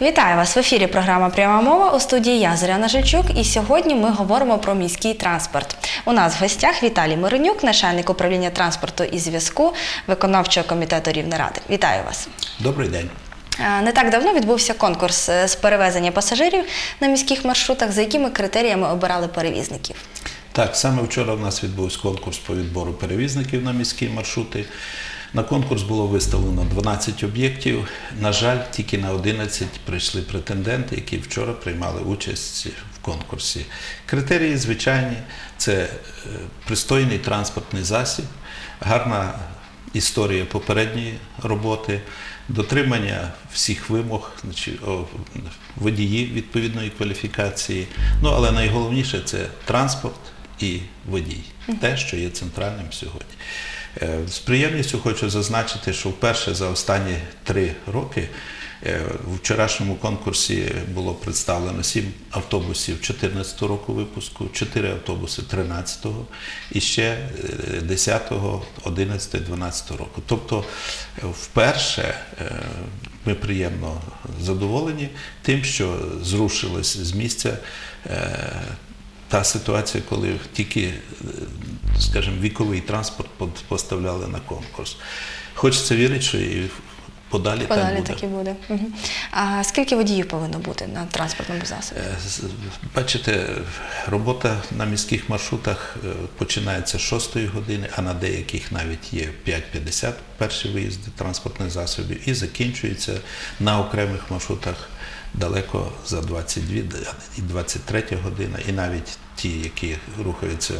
Вітаю вас в ефірі. Програма Пряма мова у студії я Зоряна Жильчук. І сьогодні ми говоримо про міський транспорт. У нас в гостях Віталій Миренюк, начальник управління транспорту і зв'язку виконавчого комітету Рівнеради. Вітаю вас. Добрий день. Е, Не так давно відбувся конкурс е, з перевезення пасажирів на міських маршрутах. За якими критеріями обирали перевізників? Так, саме вчора в нас відбувся конкурс по відбору перевізників на міські маршрути. На конкурс було виставлено 12 об'єктів. На жаль, тільки на 11 прийшли претенденти, які вчора приймали участь в конкурсі. Критерії звичайні: це е, пристойний транспортний засіб, гарна історія попередньої роботи, дотримання всіх вимог, водії відповідної кваліфікації. Ну, але найголовніше це транспорт і водій, те, що є центральним сьогодні. Е, З приємністю хочу зазначити, що вперше за останні три роки е, у вчорашньому конкурсі було представлено сім автобусів 2014 року випуску, чотири автобуси 2013 і ще е, 10, 11, 12 року. Тобто е, вперше е, ми приємно задоволені тим, що зрушилось з місця е, та ситуація, коли тільки, е, скажімо, віковий транспорт поставляли на конкурс. Хочеться вірити, що і подалі, так Подалі буде. так і буде. А скільки водіїв повинно бути на транспортному засобі? Е, Бачите, робота на міських маршрутах е, починається з 6 години, а на деяких навіть є 5.50 перші виїзди транспортних засобів і закінчується на окремих маршрутах далеко за 22 і 23 година, і навіть ті, які рухаються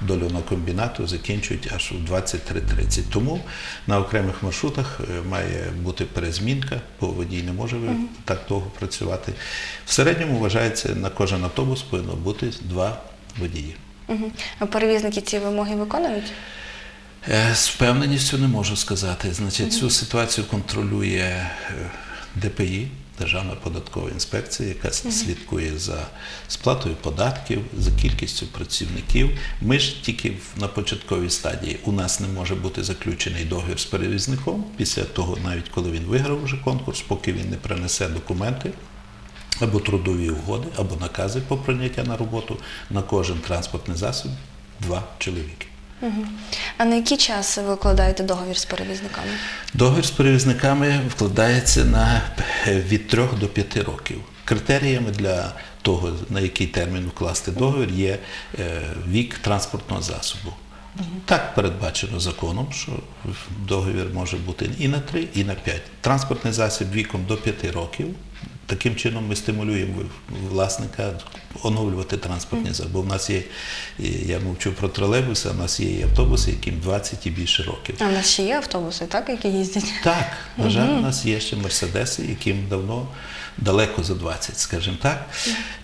до льонокомбінату, закінчують аж у 23.30. Тому на окремих маршрутах е, має бути перезмінка, бо водій не може так довго працювати. В середньому вважається, на кожен автобус повинно бути два водії. А Перевізники ці вимоги виконують? Е, З впевненістю не можу сказати. Значить, цю ситуацію контролює е, ДПІ, Державна податкова інспекція, яка слідкує за сплатою податків, за кількістю працівників. Ми ж тільки на початковій стадії у нас не може бути заключений договір з перевізником після того, навіть коли він виграв вже конкурс, поки він не принесе документи. Або трудові угоди, або накази по прийняття на роботу на кожен транспортний засіб два чоловіки. А на який час ви укладаєте договір з перевізниками? Договір з перевізниками вкладається на від 3 до 5 років. Критеріями для того, на який термін вкласти договір, є е, вік транспортного засобу. Так передбачено законом, що договір може бути і на 3, і на 5. Транспортний засіб віком до 5 років. Таким чином ми стимулюємо власника оновлювати транспортні засоби. Бо в нас є, я мовчу про тролейбуси, а в нас є і автобуси, яким 20 і більше років. А в нас ще є автобуси, так, які їздять? Так, на жаль, у нас є ще мерседеси, яким давно далеко за 20, скажімо так.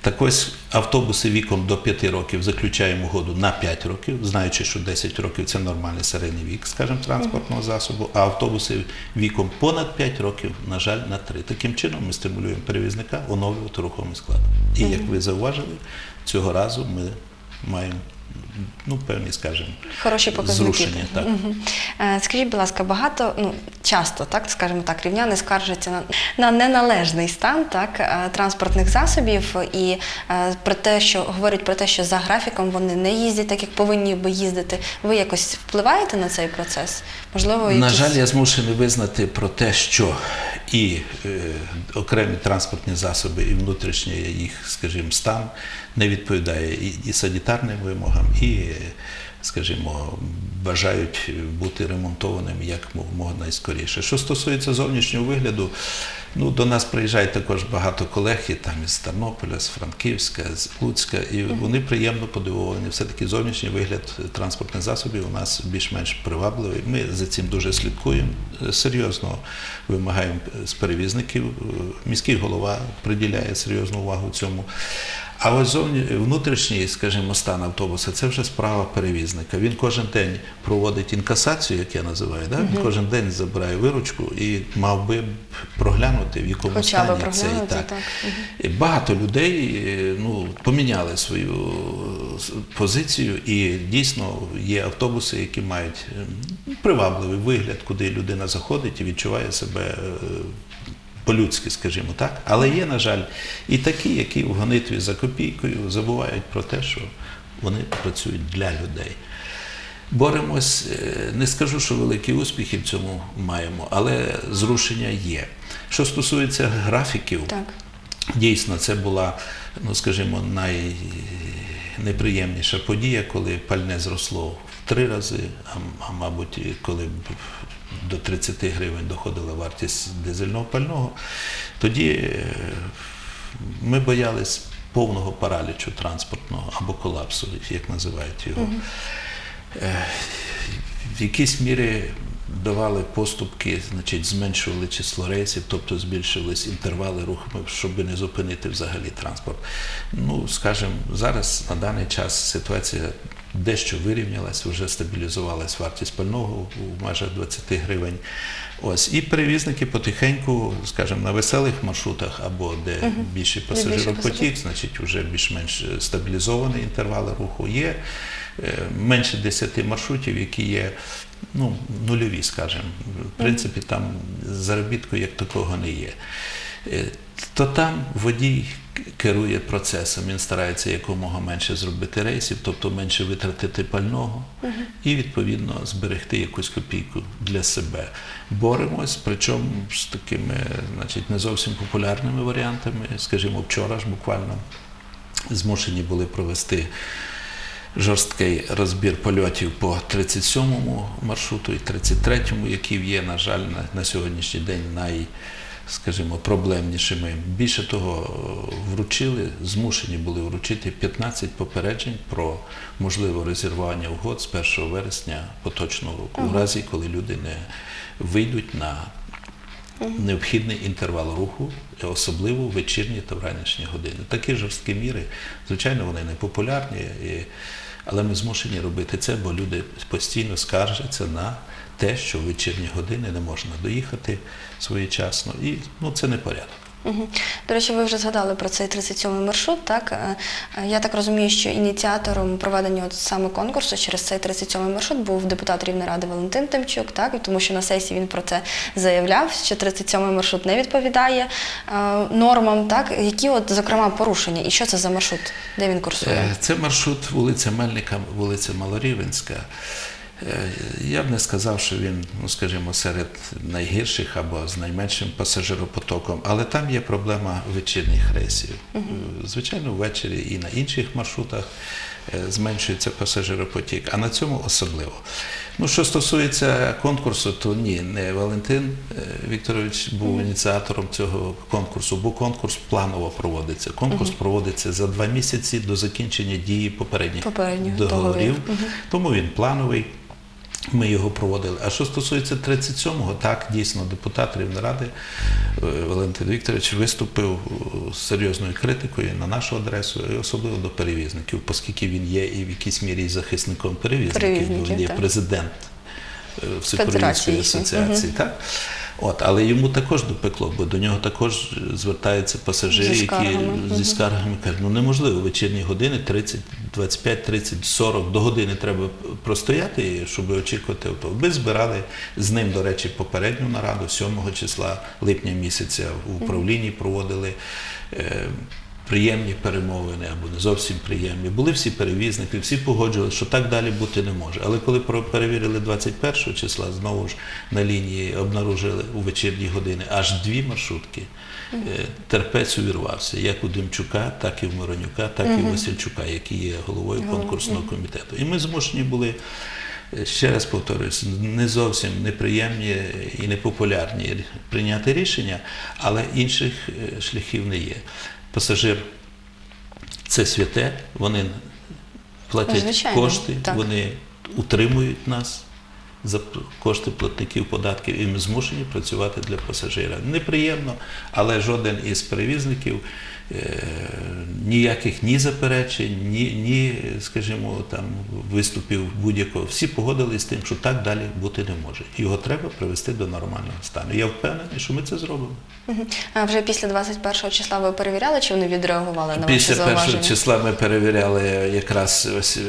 Так ось автобуси віком до 5 років заключаємо угоду на 5 років, знаючи, що 10 років це нормальний середній вік, скажімо, транспортного засобу, а автобуси віком понад 5 років, на жаль, на 3. Таким чином ми стимулюємо перевізника оновлювати рухомий склад. І як ви зауважили, цього разу ми маємо ну, певні, скажімо, Хороші показники. зрушення. Так. Е, Скажіть, будь ласка, багато, ну часто, так скажімо так, рівняни скаржаться на, на неналежний стан так, е, транспортних засобів і е, про те, що говорять про те, що за графіком вони не їздять так, як повинні би їздити. Ви якось впливаєте на цей процес? Можливо, На жаль, я змушений визнати про те, що і е, окремі транспортні засоби, і внутрішній їх, скажімо, стан не відповідає і, і санітарним вимогам, і, скажімо, бажають бути ремонтованим як можна найскоріше. Що стосується зовнішнього вигляду, ну, до нас приїжджають також багато колег, і там із Тернополя, з Франківська, з Луцька, і вони приємно подивовані. Все-таки зовнішній вигляд транспортних засобів у нас більш-менш привабливий. Ми за цим дуже слідкуємо. Е, Серйозно вимагаємо з перевізників. Е, Міський голова приділяє серйозну увагу цьому. А ось зовні внутрішній, скажімо, стан автобуса це вже справа перевізника. Він кожен день проводить інкасацію, як я називаю. Да? Він кожен день забирає виручку і мав би проглянути, в якому Хоча би стані цей проглянути, так. так. І Багато людей е, ну, поміняли свою позицію, і дійсно є автобуси, які мають е, привабливий вигляд, куди людина заходить і відчуває себе е, по-людськи, скажімо так. Але є, на жаль, і такі, які в гонитві за копійкою забувають про те, що вони працюють для людей. Боремось, е, не скажу, що великі успіхи в цьому маємо, але зрушення є. Що стосується графіків, Так. Дійсно, це була, ну скажімо, найнеприємніша подія, коли пальне зросло в три рази, а, а мабуть, коли до 30 гривень доходила вартість дизельного пального. Тоді е, ми боялись повного паралічу транспортного або колапсу, як називають його. Е, В якійсь мірі давали поступки, значить, зменшували число рейсів, тобто збільшувались інтервали руху, щоб не зупинити взагалі транспорт. Ну, скажімо, зараз на даний час ситуація дещо вирівнялась, вже стабілізувалась вартість пального у межах 20 гривень. Ось і перевізники потихеньку, скажімо, на веселих маршрутах або де більший пасажиропотік, значить, вже більш-менш стабілізовані інтервали руху є. Е, Менше 10 маршрутів, які є ну, нульові, скажімо. В принципі, там заробітку як такого не є. Е, То там водій керує процесом, він старається якомога менше зробити рейсів, тобто менше витратити пального і відповідно зберегти якусь копійку для себе. Боремось, причому з такими, значить, не зовсім популярними варіантами. Скажімо, вчора ж буквально змушені були провести жорсткий розбір польотів по 37-му маршруту і 33-му, які є, на жаль, на, на сьогоднішній день най, скажімо, проблемнішими. Більше того, вручили, змушені були вручити 15 попереджень про можливе розірвання угод з 1 вересня поточного року, у разі, коли люди не вийдуть на необхідний інтервал руху, особливо в вечірні та вранішні години. Такі жорсткі міри, звичайно, вони не популярні, і, але ми змушені робити це, бо люди постійно скаржаться на те, що в вечірні години не можна доїхати своєчасно, і ну, це не порядок. До речі, ви вже згадали про цей 37-й маршрут. Так Е, е, я так розумію, що ініціатором проведення от саме конкурсу через цей 37-й маршрут був депутат Рівної ради Валентин Тимчук, так тому, що на сесії він про це заявляв, що 37-й маршрут не відповідає е, нормам. Так які от зокрема порушення, і що це за маршрут, де він курсує? Це маршрут вулиця Мельника, вулиця Малорівенська. Е, Я б не сказав, що він, ну скажімо, серед найгірших або з найменшим пасажиропотоком, але там є проблема вечірніх рейсів. Звичайно, ввечері і на інших маршрутах е, зменшується пасажиропотік, а на цьому особливо. Ну, що стосується конкурсу, то ні, не Валентин е, Вікторович був ініціатором цього конкурсу, бо конкурс планово проводиться. Конкурс проводиться за два місяці до закінчення дії попередніх, Попередніх договорів. договорів. Тому він плановий. Ми його проводили. А що стосується 37-го, так, дійсно, депутат Рівноради е, Валентин Вікторович виступив е, з серйозною критикою на нашу адресу, і особливо до перевізників, оскільки він є і в якійсь мірі захисником перевізників, бо він є президент е, Всеукраїнської асоціації. Так? От, але йому також допекло, бо до нього також звертаються пасажири, Зі які зі скаргами кажуть, ну неможливо, вечірні години 30, 25, 30, 40, до години треба простояти, щоб очікувати авто. Ми збирали з ним, до речі, попередню нараду 7 числа липня місяця в управлінні проводили. е, Приємні перемовини або не зовсім приємні. Були всі перевізники, всі погоджувалися, що так далі бути не може. Але коли перевірили 21 числа, знову ж на лінії обнаружили у вечірні години аж дві маршрутки. Е, Терпець увірвався як у Демчука, так і в Миронюка, так і в Васильчука, який є головою конкурсного комітету. І ми змушені були. е, Ще раз повторюсь, не зовсім неприємні і непопулярні прийняти рішення, але інших е, шляхів не є. Пасажир це святе, вони платять Звичайно, кошти, так. вони утримують нас за кошти платників податків і ми змушені працювати для пасажира. Неприємно, але жоден із перевізників е, ніяких ні заперечень, ні, ні скажімо, там виступів будь-якого. Всі погодились з тим, що так далі бути не може. Його треба привести до нормального стану. Я впевнений, що ми це зробимо. А вже після 21 числа ви перевіряли, чи вони відреагували на ваші після зауваження? Після 1 числа ми перевіряли якраз ось е,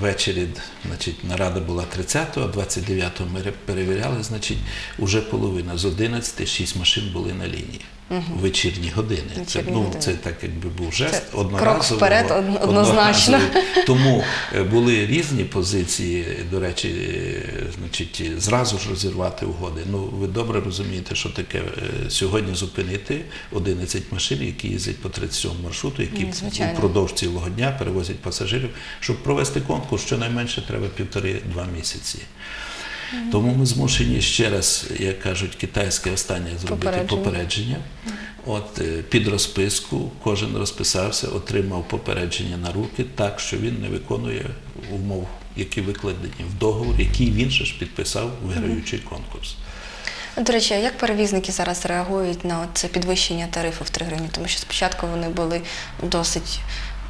ввечері, значить нарада була 30 25-го, 29-го ми перевіряли, значить, вже половина з 11 6 машин були на лінії. В вечірні години. це, Вечірні ну, години. це так якби був жест Це крок вперед однозначно. одноразовий. Тому е, були різні позиції, до речі, е, значить, зразу ж розірвати угоди. Ну, ви добре розумієте, що таке е, сьогодні зупинити 11 машин, які їздять по 37 маршруту, які Ну, звичайно. впродовж цілого дня перевозять пасажирів. Щоб провести конкурс, щонайменше треба півтори-два місяці. Тому ми змушені ще раз, як кажуть, китайське останнє зробити Попередження. От е, під розписку кожен розписався, отримав попередження на руки так, що він не виконує умов, які викладені в договор, який він же ж підписав, виграючи конкурс. До речі, а як перевізники зараз реагують на це підвищення тарифу в 3 гривні? Тому що спочатку вони були досить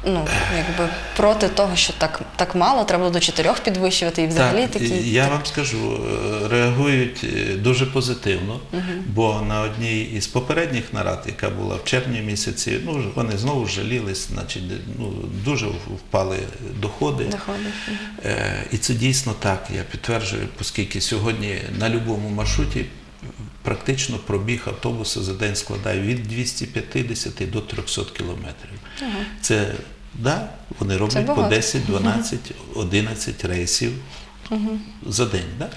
ну, якби проти того, що так, так мало, треба було до 4 підвищувати і взагалі так, такі. я вам скажу, е, реагують е, дуже позитивно, бо на одній із попередніх нарад, яка була в червні місяці, ну вони знову жалілись, значить, ну, дуже впали доходи. доходи. Е, І це дійсно так, я підтверджую, оскільки сьогодні на будь-якому маршруті практично пробіг автобуса за день складає від 250 до 300 кілометрів. Це да, вони роблять по 10, 12, 11 рейсів за день. Да?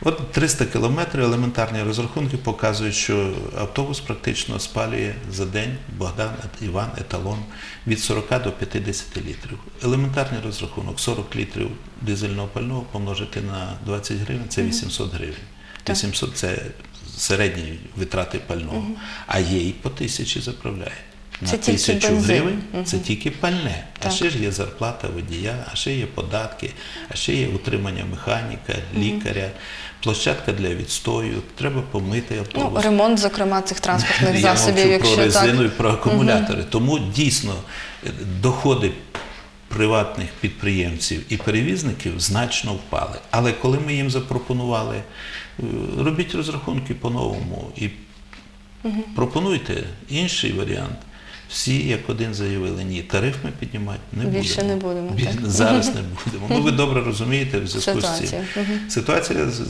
От 300 кілометрів елементарні розрахунки показують, що автобус практично спалює за день Богдан, Іван, еталон від 40 до 50 літрів. Елементарний розрахунок 40 літрів дизельного пального помножити на 20 гривень це 800 гривень. 800 це середні витрати пального, а є і по тисячі заправляє. На Це тисячу гривень це тільки пальне. А ще ж є зарплата водія, а ще є податки, а ще є утримання механіка, лікаря, площадка для відстою, треба помити Ну, ремонт, зокрема, цих транспортних Я мовчу якщо про резину так. і про акумулятори. Тому дійсно е, доходи приватних підприємців і перевізників значно впали. Але коли ми їм запропонували, е, робіть розрахунки по-новому і пропонуйте інший варіант. Всі як один заявили, ні, тариф ми піднімати не Більше будемо. не будемо, Біль- так. Зараз не будемо. Ну ви добре розумієте в зв'язку з цим. Ситуація з-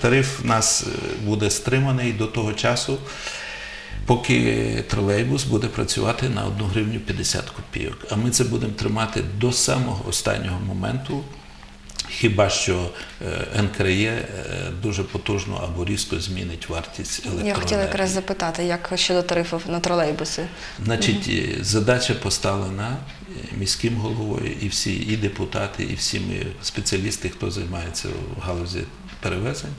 тариф в нас е, буде стриманий до того часу, поки тролейбус буде працювати на 1 гривню 50 копійок. А ми це будемо тримати до самого останнього моменту. Хіба що е, НКРЄ е, дуже потужно або різко змінить вартість Я хотіла якраз запитати, як щодо тарифів на тролейбуси. Значить, е, задача поставлена міським головою, і всі, і депутати, і всі ми спеціалісти, хто займається в галузі перевезень,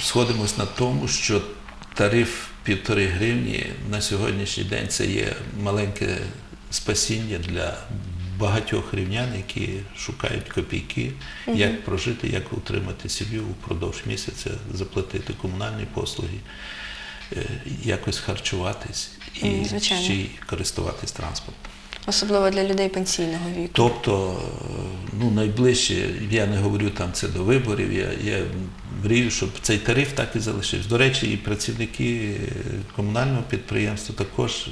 сходимось на тому, що тариф півтори гривні. На сьогоднішній день це є маленьке спасіння для багатьох рівнян, які шукають копійки, як прожити, як утримати сім'ю упродовж місяця, заплатити комунальні послуги е, якось харчуватись і ще й користуватись транспортом. Особливо для людей пенсійного віку. Тобто, е, ну, найближче, я не говорю там це до виборів, я, я мрію, щоб цей тариф так і залишився. До речі, і працівники е, комунального підприємства також е,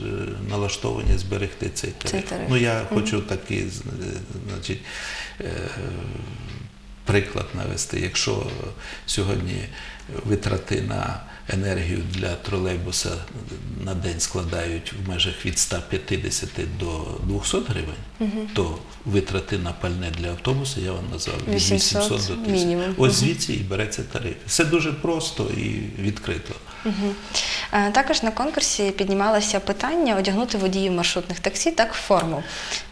налаштовані зберегти цей тариф. Цей тариф. Ну, я хочу такий, значить, приклад навести. Якщо сьогодні витрати на енергію для тролейбуса на день складають в межах від 150 до 200 гривень, то витрати на пальне для автобуса я вам назвав від 800 800 до 1000. мінімум. Ось звідси і береться тариф. Все дуже просто і відкрито. Е, Також на конкурсі піднімалося питання одягнути водіїв маршрутних таксі так в форму.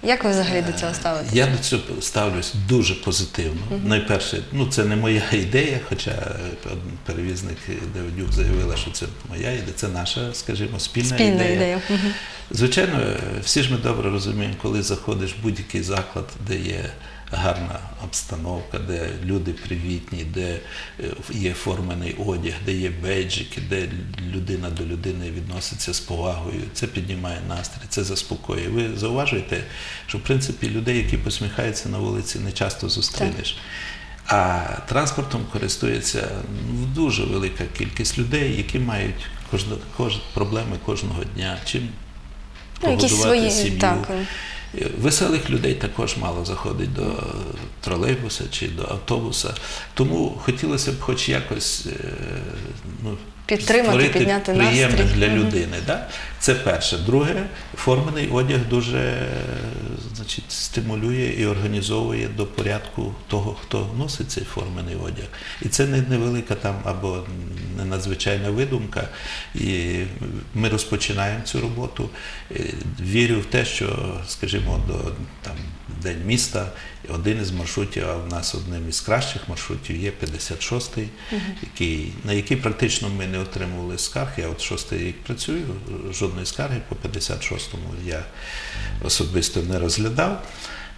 Як ви взагалі до цього ставитеся? Я до цього ставлюсь дуже позитивно. Найперше, ну це не моя ідея, хоча е, перевізник Давидюк заявила, що це моя ідея, це наша, скажімо, спільна, Спільна ідея. Мгм. Звичайно, е, всі ж ми добре розуміємо, коли заходиш в будь-який заклад, де є гарна обстановка, де люди привітні, де е, є формений одяг, де є бейджики, де людина до людини відноситься з повагою. Це піднімає настрій, це заспокоює. Ви зауважуєте, що в принципі людей, які посміхаються на вулиці, не часто зустрінеш. А транспортом користується ну, дуже велика кількість людей, які мають кожна, кож, проблеми кожного дня. Чим Ну, погодувати свої сім'ю, Веселих людей також мало заходить до тролейбуса чи до автобуса. Тому хотілося б хоч якось е, ну, Підтримати, створити підняти приємне настрій. для Мгм. людини. Да? Це перше. Друге, формений одяг дуже значить, стимулює і організовує до порядку того, хто носить цей формений одяг. І це не невелика там або не надзвичайна видумка. І ми розпочинаємо цю роботу. Е, Вірю в те, що, скажімо, до там, День міста один із маршрутів, а в нас одним із кращих маршрутів є 56-й, який, на який практично ми не отримували скарг. Я от шостий рік працюю, жодної скарги по 56-му я особисто не розглядав.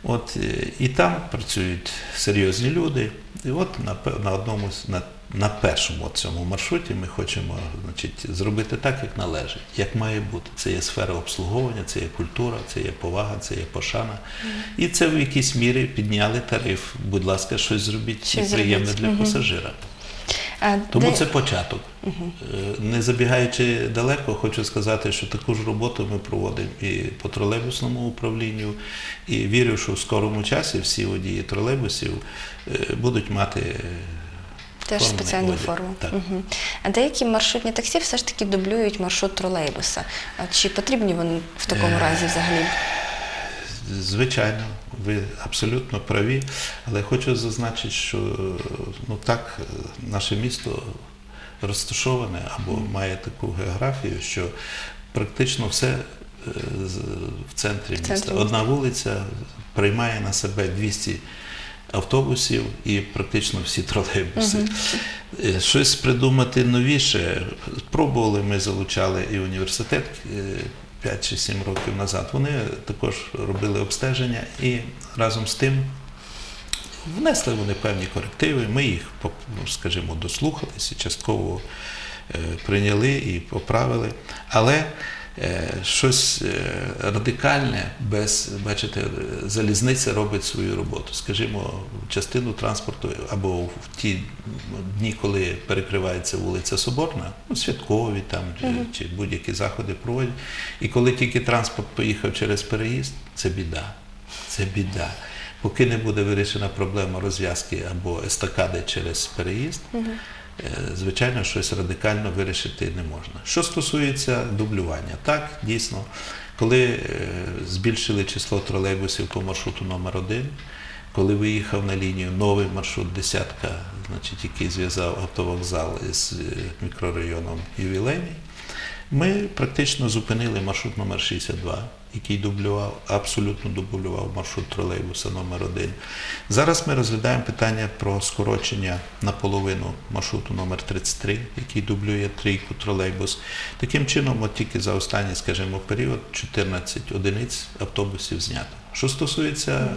От, е, і там працюють серйозні люди. І от на, на одному на, на першому цьому маршруті ми хочемо значить, зробити так, як належить, як має бути. Це є сфера обслуговування, це є культура, це є повага, це є пошана. І це в якійсь мірі підняли тариф. Будь ласка, щось зробіть Щось приємне зробіть. для пасажира. Тому це початок. Е, Не забігаючи далеко, хочу сказати, що таку ж роботу ми проводимо і по тролейбусному управлінню, і вірю, що в скорому часі всі водії тролейбусів е, будуть мати е, Теж спеціальну форму. Так. А деякі маршрутні таксі все ж таки дублюють маршрут тролейбуса. Чи потрібні вони в Е, такому разі взагалі? Звичайно, ви абсолютно праві, але хочу зазначити, що ну так наше місто розташоване або має таку географію, що практично все е, в центрі міста. Одна вулиця приймає на себе 200 автобусів і практично всі тролейбуси. Е, Щось придумати новіше. Пробували, ми залучали і університет е, 5 чи 7 років назад. Вони також робили обстеження і разом з тим внесли вони певні корективи. Ми їх, ну, скажімо, дослухалися, частково е, прийняли і поправили. Але щось е, радикальне без, бачите, е, залізниця робить свою роботу. Скажімо, частину транспорту або в ті дні, коли перекривається вулиця Соборна, ну, святкові там чи- чи будь-які заходи проводять. І коли тільки транспорт поїхав через переїзд, це біда. Це біда. Поки не буде вирішена проблема розв'язки або естакади через переїзд, е, звичайно, щось радикально вирішити не можна. Що стосується дублювання, так, дійсно, коли е, збільшили число тролейбусів по маршруту номер 1 коли виїхав на лінію новий маршрут десятка, значить, який зв'язав автовокзал із е, мікрорайоном Ювілейний, ми практично зупинили маршрут номер 62, який дублював, абсолютно дублював маршрут тролейбуса номер 1 Зараз ми розглядаємо питання про скорочення наполовину маршруту номер 33, який дублює трійку тролейбус. Таким чином, от тільки за останній, скажімо, період 14 одиниць автобусів знято. Що стосується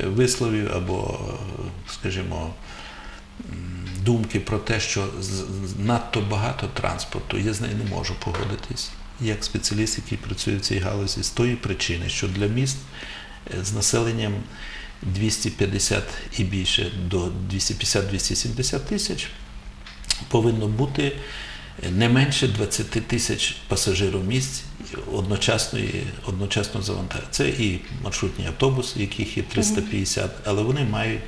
е, висловів або, е, скажімо, думки про те, що надто багато транспорту, я з нею не можу погодитись. Як спеціаліст, який працює в цій галузі, з тої причини, що для міст е, з населенням 250 і більше до 250-270 тисяч повинно бути не менше 20 тисяч пасажиромісць одночасної, одночасно завантаження. Це і маршрутні автобуси, яких є 350, але вони мають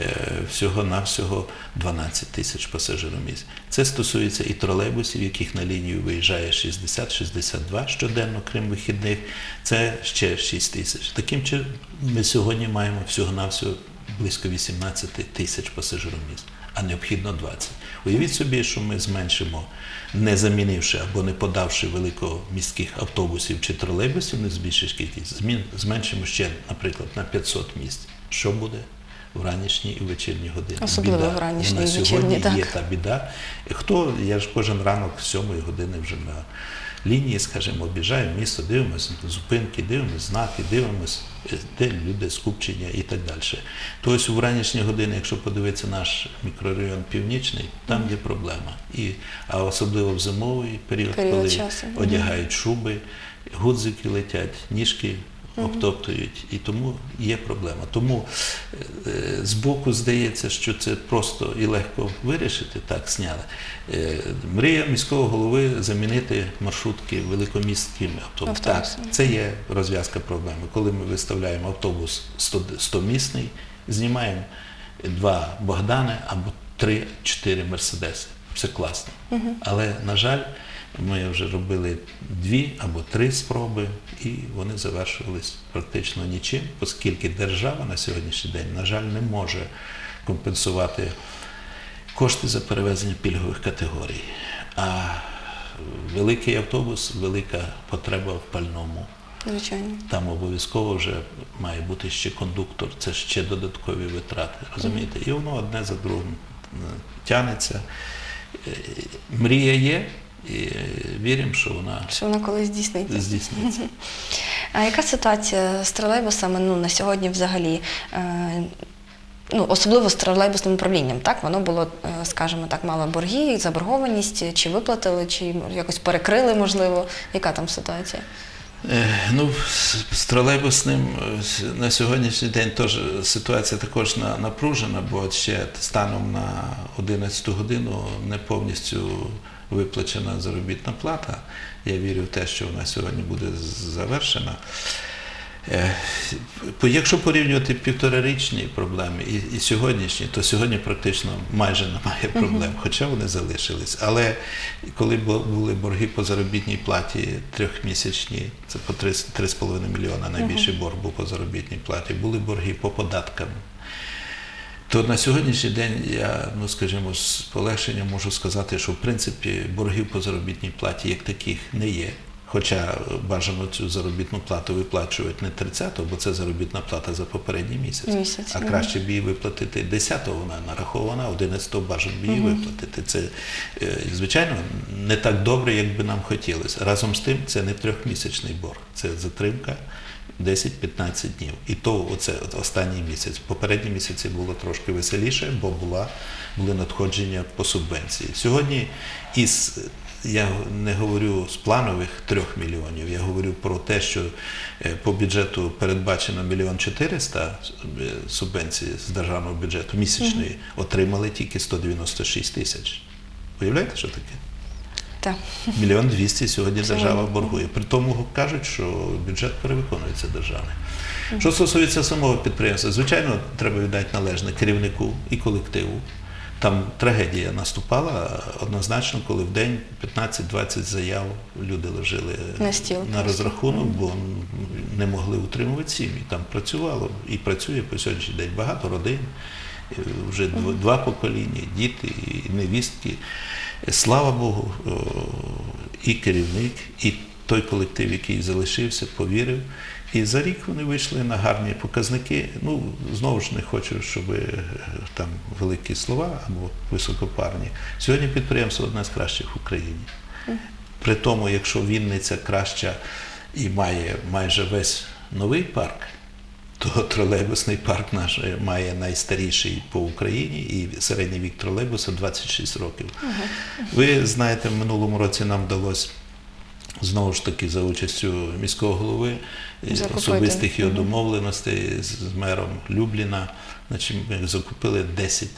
е, всього-навсього 12 тисяч пасажиромісць. Це стосується і тролейбусів, яких на лінію виїжджає 60-62 щоденно, крім вихідних, це ще 6 тисяч. Таким чином, ми сьогодні маємо всього-навсього близько 18 тисяч пасажиромісць, а необхідно 20. Уявіть собі, що ми зменшимо, не замінивши або не подавши великоміських автобусів чи тролейбусів, не збільшиш кількість, зменшимо ще, наприклад, на 500 місць. Що буде? В ранішні і вечірні години. Особливо Біда. в ранішні Вона і вечірні, сьогодні так. є та біда. Хто, я ж кожен ранок з 7 години вже на лінії, скажімо, об'їжджаємо місто, дивимося зупинки, дивимося знаки, дивимося, е, де люди, скупчення і так далі. Тобто в ранішні години, якщо подивитися наш мікрорайон північний, там є проблема. І, а особливо в зимовий період, коли. Одягають шуби, гудзики летять, ніжки обтоптують, і тому є проблема. Тому е, збоку здається, що це просто і легко вирішити, так зняли. Е, Мрія міського голови замінити маршрутки великоміськими автобусами. Так, це є розв'язка проблеми. Коли ми виставляємо автобус 100 100-місний, знімаємо два Богдани або три-чотири Мерседеси. Все класно. Але, на жаль, ми вже робили дві або три спроби, і вони завершувались практично нічим, оскільки держава на сьогоднішній день, на жаль, не може компенсувати кошти за перевезення пільгових категорій. А великий автобус, велика потреба в пальному. Звичайно. Там обов'язково вже має бути ще кондуктор, це ще додаткові витрати, розумієте? І воно одне за другим е, тянеться. Е, Мрія є, і віримо, що вона Що вона колись здійсниться. здійсниться. А яка ситуація з тролейбусами ну, на сьогодні взагалі? Е, Ну, особливо з тролейбусним управлінням, так? Воно було, е, скажімо так, мало борги, заборгованість, чи виплатили, чи якось перекрили, можливо. Яка там ситуація? Е, Ну, з- тролейбусним на сьогоднішній день теж ситуація також напружена, бо ще станом на 11 годину не повністю виплачена заробітна плата. Я вірю в те, що вона сьогодні буде завершена. Е, Якщо порівнювати півторарічні проблеми і, і сьогоднішні, то сьогодні практично майже немає проблем, хоча вони залишились. Але коли були борги по заробітній платі трьохмісячні, це по 3,5 мільйона найбільший борг був по заробітній платі, були борги по податкам. То на сьогоднішній день я, ну скажімо, з полегшенням можу сказати, що в принципі боргів по заробітній платі як таких не є. Хоча бажано цю заробітну плату виплачувати не 30-го, бо це заробітна плата за попередній місяць. Місяць, А краще б її виплатити 10-го, вона нарахована, 11-го бажано б її виплатити. Це, е, звичайно, не так добре, як би нам хотілося. Разом з тим, це не трьохмісячний борг, це затримка 10-15 днів. І то оце от останній місяць. Попередні місяці було трошки веселіше, бо була, були надходження по субвенції. Сьогодні із я не говорю з планових трьох мільйонів, я говорю про те, що е, по бюджету передбачено мільйон чотириста е, субвенції з державного бюджету місячної, отримали тільки 196 тисяч. Уявляєте, що таке? Так. Мільйон двісті сьогодні держава боргує. При тому кажуть, що бюджет перевиконується державний. Що стосується самого підприємства, звичайно, треба віддати належне керівнику і колективу. Там трагедія наступала однозначно, коли в день 15-20 заяв люди лежали На стіл на розрахунок, бо не могли утримувати сім'ї. Там працювало і працює по сьогоднішній день багато родин, е, вже дв- два покоління, діти, невістки. Е, Слава Богу, і керівник, і той колектив, який залишився, повірив. І за рік вони вийшли на гарні показники. Ну, знову ж не хочу, щоб е, там великі слова або високопарні. Сьогодні підприємство одне з кращих в Україні. При тому, якщо Вінниця краща і має майже весь новий парк, то тролейбусний парк наш е, має найстаріший по Україні і середній вік тролейбуса 26 років. Ви знаєте, в минулому році нам вдалося знову ж таки за участю міського голови Закупити. особистих його домовленостей з мером Любліна. Значить, ми закупили 10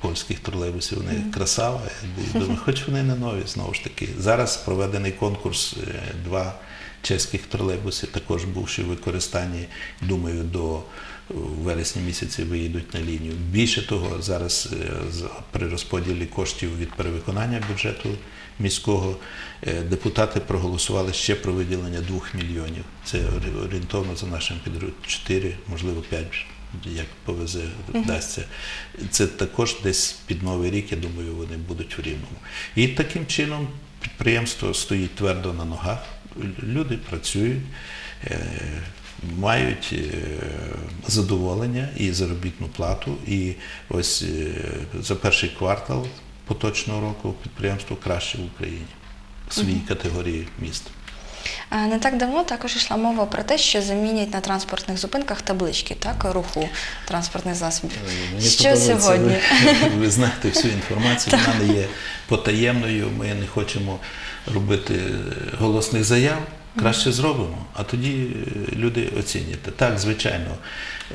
польських тролейбусів. Вони красава. І думаю, хоч вони не нові, знову ж таки. Зараз проведений конкурс, е, два чеських тролейбуси також бувши в використанні. Думаю, до е, вересня місяці виїдуть на лінію. Більше того, зараз е, при розподілі коштів від перевиконання бюджету міського е, депутати проголосували ще про виділення 2 мільйонів. Це орієнтовно за нашим підручником 4, можливо 5, як повезе, вдасться. Це також десь під Новий рік, я думаю, вони будуть в Рівному. І таким чином підприємство стоїть твердо на ногах, люди працюють. е, Мають е, задоволення і заробітну плату. І ось е, за перший квартал поточного року підприємство краще в Україні в своїй категорії міст. А Не так давно також йшла мова про те, що замінять на транспортних зупинках таблички так, руху транспортних засобів. Мені що сьогодні? Ви, ви знаєте всю інформацію, вона не є потаємною. Ми не хочемо робити голосних заяв. Краще зробимо, а тоді е, люди оцінять. Так, звичайно,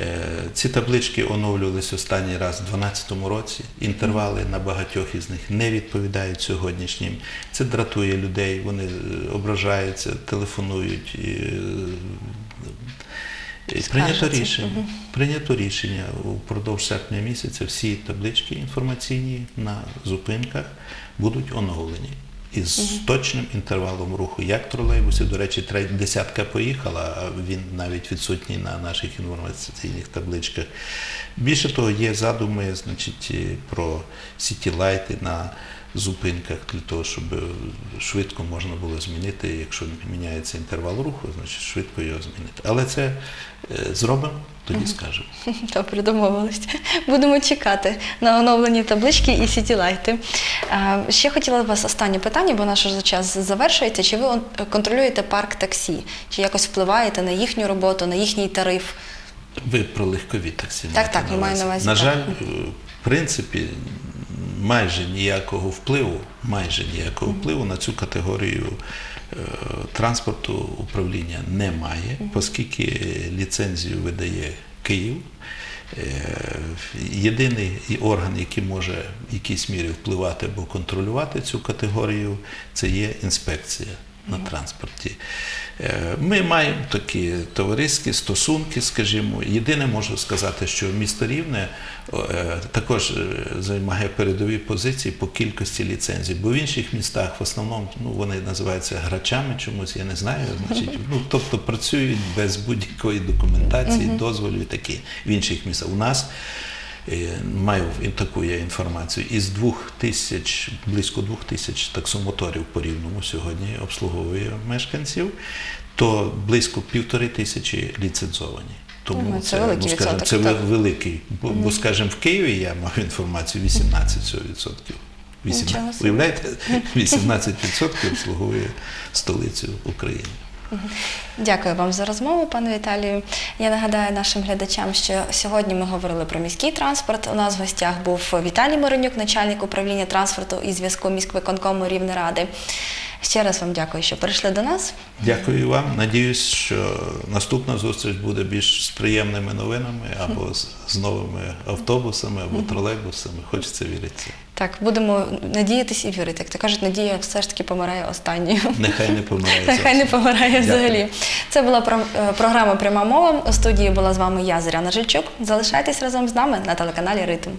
е, ці таблички оновлювалися останній раз у 2012 році. Інтервали на багатьох із них не відповідають сьогоднішнім. Це дратує людей, вони е, ображаються, телефонують. Прийнято рішення. Прийнято рішення упродовж серпня місяця всі таблички інформаційні на зупинках будуть оновлені. Із точним інтервалом руху, як тролейбусів, до речі, десятка поїхала, а він навіть відсутній на наших інформаційних табличках. Більше того, є задуми значить, про сіті-лайти на зупинках для того, щоб е, швидко можна було змінити. Якщо міняється інтервал руху, значить швидко його змінити. Але це е, зробимо, тоді скажемо. Добре, домовились. Будемо чекати на оновлені таблички і сітілайти. Е, Ще хотіла вас останнє питання, бо наш вже час завершується. Чи ви контролюєте парк таксі? Чи якось впливаєте на їхню роботу, на їхній тариф? Ви про легкові таксі. Так, так, я маю на увазі, На жаль, е, в принципі, майже ніякого впливу, майже ніякого впливу на цю категорію е, транспорту управління немає, оскільки ліцензію видає Київ. Е, Єдиний орган, який може в якійсь мірі впливати або контролювати цю категорію, це є інспекція на транспорті. Е, Ми маємо такі товариські стосунки, скажімо. Єдине можу сказати, що місто Рівне е, також е, займає передові позиції по кількості ліцензій, бо в інших містах в основному ну, вони називаються грачами чомусь, я не знаю. Значить, ну, тобто працюють без будь-якої документації, дозволів і такі в інших містах. У нас Маю і таку я інформацію. Із двох тисяч, близько двох тисяч таксомоторів по рівному сьогодні обслуговує мешканців, то близько півтори тисячі ліцензовані. Тому це великий ну, скажімо, це так. великий. Бо, бо, скажімо, в Києві я мав інформацію 18 цього відсотків. Нічого 18, уявляєте, 18% обслуговує столицю України. Дякую вам за розмову, пане Віталію. Я нагадаю нашим глядачам, що сьогодні ми говорили про міський транспорт. У нас в гостях був Віталій Миронюк, начальник управління транспорту і зв'язку міськвиконкому Рівнеради. Ще раз вам дякую, що прийшли до нас. Дякую вам. Надіюсь, що наступна зустріч буде більш з приємними новинами або з, новими автобусами або тролейбусами. Хочеться вірити. Так, будемо надіятись і вірити. Як то кажуть, надія все ж таки помирає останньою. Нехай не помирає. Нехай не помирає Дякую. взагалі. Це була е, програма Пряма мова. У студії була з вами я, Зоряна Жильчук. Залишайтесь разом з нами на телеканалі Ритм.